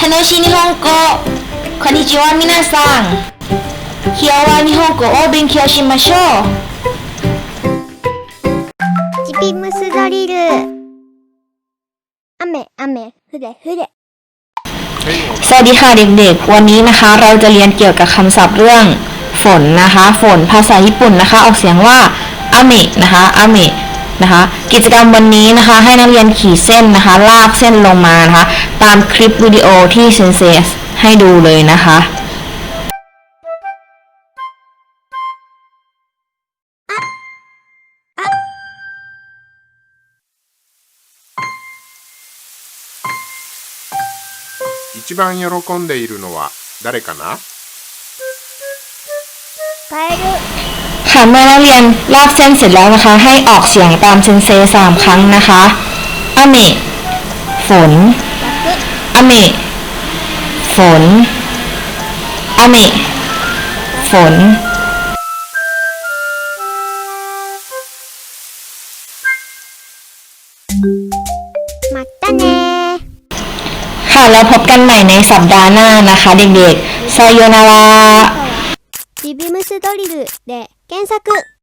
楽しい日本語こんにちは皆さん今日は日本語を勉強しましょうチピムスドリル雨雨ふれふれ สวัสดีค่ะเด็กๆ วันนี้นะคะเราจะเรียนเกี่ยวกับคำศัพท์เรื่องฝนนะคะ ฝนภาษาญี่ปุ่นนะคะ ออกเสียงว่าอาเมะนะคะอาเมะ นะคะ กิจกรรมวันนี้นะคะ ให้นักเรียนขีดเส้นนะคะ ลากเส้นลงมานะคะ ตามคลิปวิดีโอที่เซนเซให้ดูเลยนะคะ 一番喜んでいるのは誰かなカエル ค่ะเมื่อนักเรียนลากเส้นเสร็จแล้วนะคะ ให้ออกเสียงตามเชนเซสามครั้งนะคะอเมฝนอเมฝนอเมฝนมาตาเนค่ะแล้วพบกันใหม่ในสัปดาห์หน้านะคะเด็กๆซายโยนารา ビビムスドリルで検索。